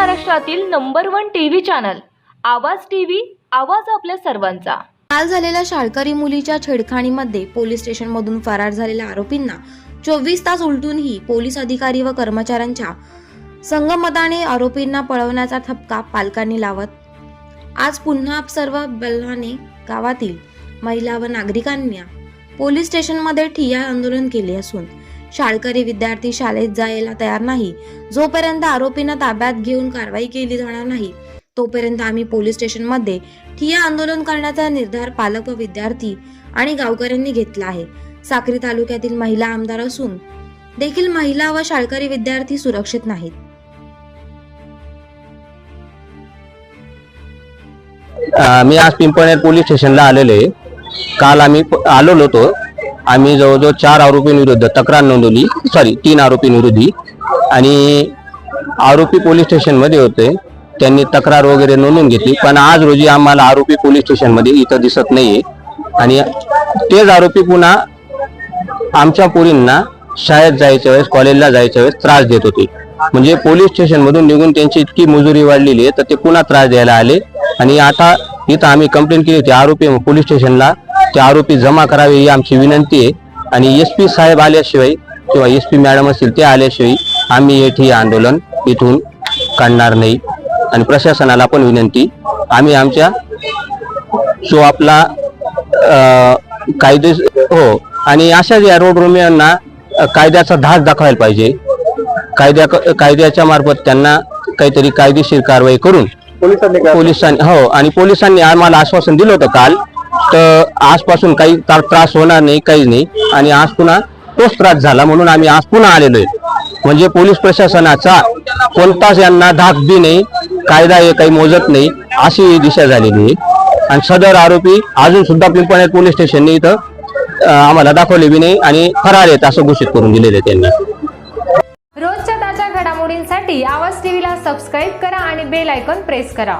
महाराष्ट्रातील number one TV channel Aawaz TV Aawaz आपल्या सर्वांचा. काल झालेल्या शाळकरी मुलीच्या छेडखाणीमध्ये पोलीस स्टेशनमधून फरार झालेल्या आरोपींना चोवीस तास उलटूनही पोलीस अधिकारी व कर्मचाऱ्यांच्या संगमताने आरोपींना पळवण्याचा ठपका पालकांनी लावत आज पुन्हा सर्व बल्हाने गावातील महिला व नागरिकांनी पोलीस स्टेशनमध्ये ठिय्या आंदोलन केले असून शाळकरी विद्यार्थी शाळेत जायला तयार नाही. जोपर्यंत आरोपींना ताब्यात घेऊन कारवाई केली जाणार नाही तोपर्यंत आम्ही पोलीस स्टेशनमध्ये ठिया आंदोलन करण्याचा निर्धार पालक व विद्यार्थी आणि गावकऱ्यांनी घेतला आहे. साक्री तालुक्यातील महिला आमदार असून देखील महिला व शाळकरी विद्यार्थी सुरक्षित नाहीत. मी आज पिंपळनेर पोलीस स्टेशनला आलेलो आहे. काल आम्ही आलेलो होतो. आम्ही जवळजवळ चार आरोपींविरुद्ध तक्रार नोंदवली. सॉरी तीन आरोपींविरुद्ध आणि आरोपी पोलीस स्टेशनमध्ये होते. त्यांनी तक्रार वगैरे नोंदवून घेतली. पण आज रोजी आम्हाला आरोपी पोलीस स्टेशनमध्ये इथं दिसत नाहीये. आणि तेच आरोपी पुन्हा आमच्या पोरींना शाळेत जायच्या वेळेस कॉलेजला जायच्या वेळेस त्रास देत होते. म्हणजे पोलीस स्टेशनमधून निघून त्यांची इतकी मजुरी वाढलेली आहे तर ते पुन्हा त्रास द्यायला आले. आणि आता इथं आम्ही कंप्लेंट केली होती आरोपी पोलीस स्टेशनला ते आरोपी जमा करावे ही आमची विनंती आहे. आणि एस पी साहेब आल्याशिवाय किंवा एस पी मॅडम असतील ते आल्याशिवाय आम्ही ठिय्या आंदोलन इथून काढणार नाही. आणि प्रशासनाला पण विनंती आम्ही आमच्या जो आपला कायदे हो आणि अशाच या रोड रोमियांना कायद्याचा धाक दाखवायला पाहिजे. कायद्या कायद्याच्या मार्फत त्यांना काहीतरी कायदेशीर कारवाई करून पोलिसांनी हो आणि पोलिसांनी आम्हाला आश्वासन दिलं होतं काल तर आजपासून काही ता- त्रास होणार नाही काहीच नाही. आणि आज पुन्हा तोच त्रास झाला म्हणून आम्ही आज पुन्हा आलेलो आहे. म्हणजे पोलीस प्रशासनाचा कोणताच यांना धाक बी नाही कायदा हे काही मोजत नाही अशी दिशा झालेली आहे. आणि सदर आरोपी अजून सुद्धा पिंपळनेर पोलीस स्टेशनने इथं आम्हाला दाखवले बी नाही आणि फरार आहेत असं घोषित करून दिलेले आहे त्यांनी. रोजच्या ताज्या घडामोडींसाठी आवाज टीव्हीला सबस्क्राईब करा आणि बेल आयकॉन प्रेस करा.